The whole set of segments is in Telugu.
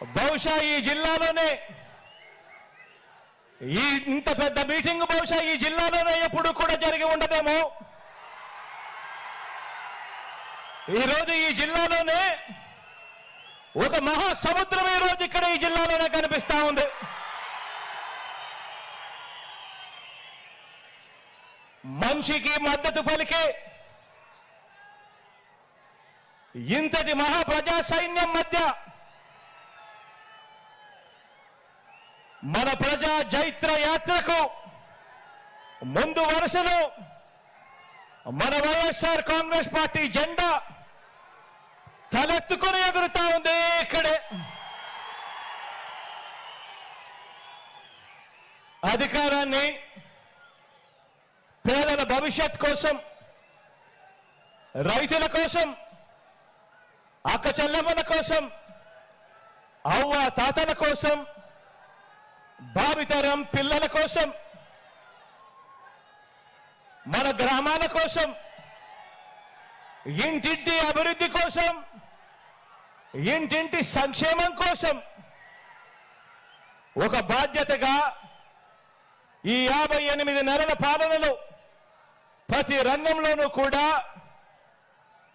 బహుశా ఈ జిల్లాలోనే ఈ ఇంత పెద్ద మీటింగ్ బహుశా ఈ జిల్లాలోనే ఎప్పుడు కూడా జరిగి ఉండదేమో. ఈరోజు ఈ జిల్లాలోనే ఒక మహా సముద్రం ఈ రోజు ఇక్కడ ఈ జిల్లాలోనే కనిపిస్తా ఉంది. మనిషికి మద్దతు పలికే ఇంతటి మహాప్రజా సైన్యం మధ్య మన ప్రజా జైత్ర యాత్రకు ముందు వరుసలో మన వైఎస్ఆర్ కాంగ్రెస్ పార్టీ జెండా తలెత్తుకొని ఎగురుతా ఉంది ఇక్కడే. అధికారాన్ని పేదల భవిష్యత్ కోసం రైతుల కోసం అక్క చెల్లెమ్మల కోసం అవ్వ తాతల కోసం భావితరం పిల్లల కోసం మన గ్రామాల కోసం ఇంటింటి అభివృద్ధి కోసం ఇంటింటి సంక్షేమం కోసం ఒక బాధ్యతగా ఈ యాభై ఎనిమిది నెలల పాలనలో ప్రతి రంగంలోనూ కూడా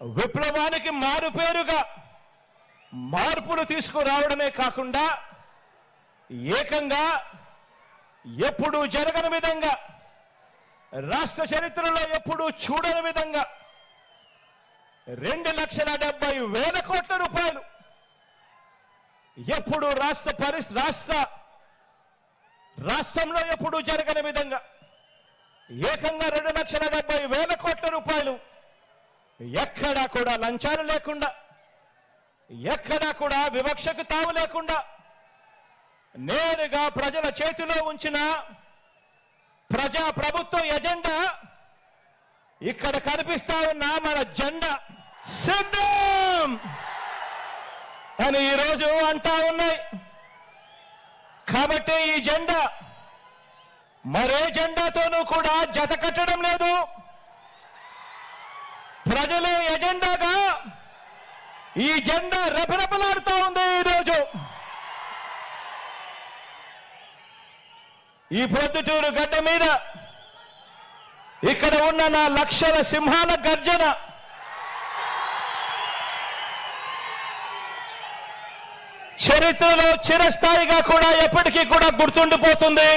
విప్లవానికి మారుపేరుగా మార్పులు తీసుకురావడమే కాకుండా ఏకంగా ఎప్పుడు జరగని విధంగా రాష్ట్ర చరిత్రలో ఎప్పుడూ చూడని విధంగా రెండు లక్షల డెబ్బై వేల కోట్ల రూపాయలు ఎప్పుడు రాష్ట్ర పరిస్ రాష్ట్ర రాష్ట్రంలో ఎప్పుడూ జరగని విధంగా ఏకంగా రెండు లక్షల డెబ్బై వేల కోట్ల రూపాయలు ఎక్కడా కూడా లంచాలు లేకుండా ఎక్కడా కూడా వివక్షకు తావు లేకుండా నేరుగా ప్రజల చేతిలో ఉంచిన ప్రజా ప్రభుత్వం ఎజెండా ఇక్కడ కనిపిస్తా ఉన్న మన జెండా. సిద్ధం! అని ఈరోజు అంటా ఉన్నాయి. కాబట్టి ఈ జెండా మరే జెండాతోనూ కూడా జత కట్టడం లేదు. ప్రజలే ఎజెండాగా ఈ జెండా రెపరెపలాడుతూ ఉంది ఈరోజు ఈ ప్రొద్దుటూరు గడ్డ మీద ఇక్కడ ఉన్న నా లక్షల సింహాల గర్జన. చరిత్రలో చిరస్థాయిగా కూడా ఎప్పటికీ కూడా గుర్తుండిపోతుంది.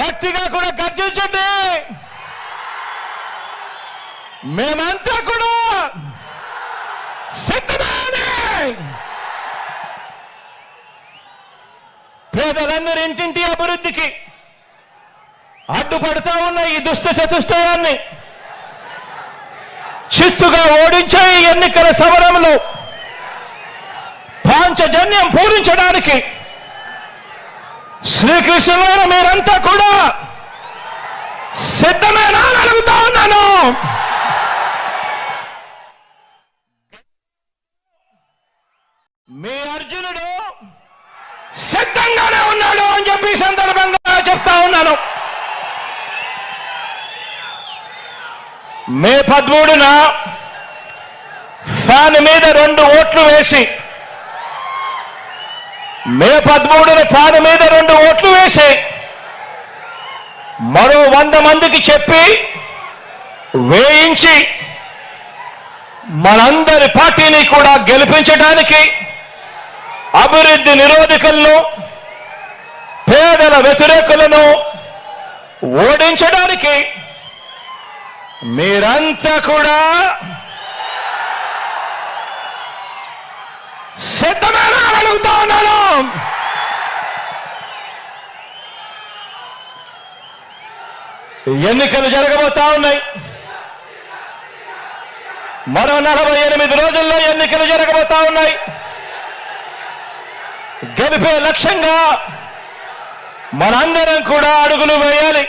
గట్టిగా కూడా గర్జించండి. మేమంతా కూడా పేదలందరి ఇంటింటి అభివృద్ధికి అడ్డుపడతా ఉన్న ఈ దుష్ట చతుష్టయాన్ని చిత్తుగా ఓడించే ఈ ఎన్నికల సమరంలో పాంచజన్యం పూరించడానికి శ్రీకృష్ణుడు మీరంతా కూడా సిద్ధమేనా అని అడుగుతా ఉన్నాను. మీ అర్జునుడు సిద్ధంగానే ఉన్నాడు అని చెప్పి ఈ సందర్భంగా చెప్తా ఉన్నాను. మే పదమూడున ఫ్యాన్ మీద రెండు ఓట్లు వేసి మే పదమూడున ఫ్యాన్ మీద రెండు ఓట్లు వేసి మరో వంద మందికి చెప్పి వేయించి మనందరి పార్టీని కూడా గెలిపించడానికి అభివృద్ధి నిరోధకంలో పేదల వ్యతిరేకులను ఓడించడానికి మీరంతా కూడా సిద్ధమేనా అడుగుతా ఉన్నాను. ఎన్నికలు జరగబోతా ఉన్నాయి. మరో నలభై ఎనిమిది రోజుల్లో ఎన్నికలు జరగబోతా ఉన్నాయి. గెలిపే లక్ష్యంగా మనందరం కూడా అడుగులు వేయాలి.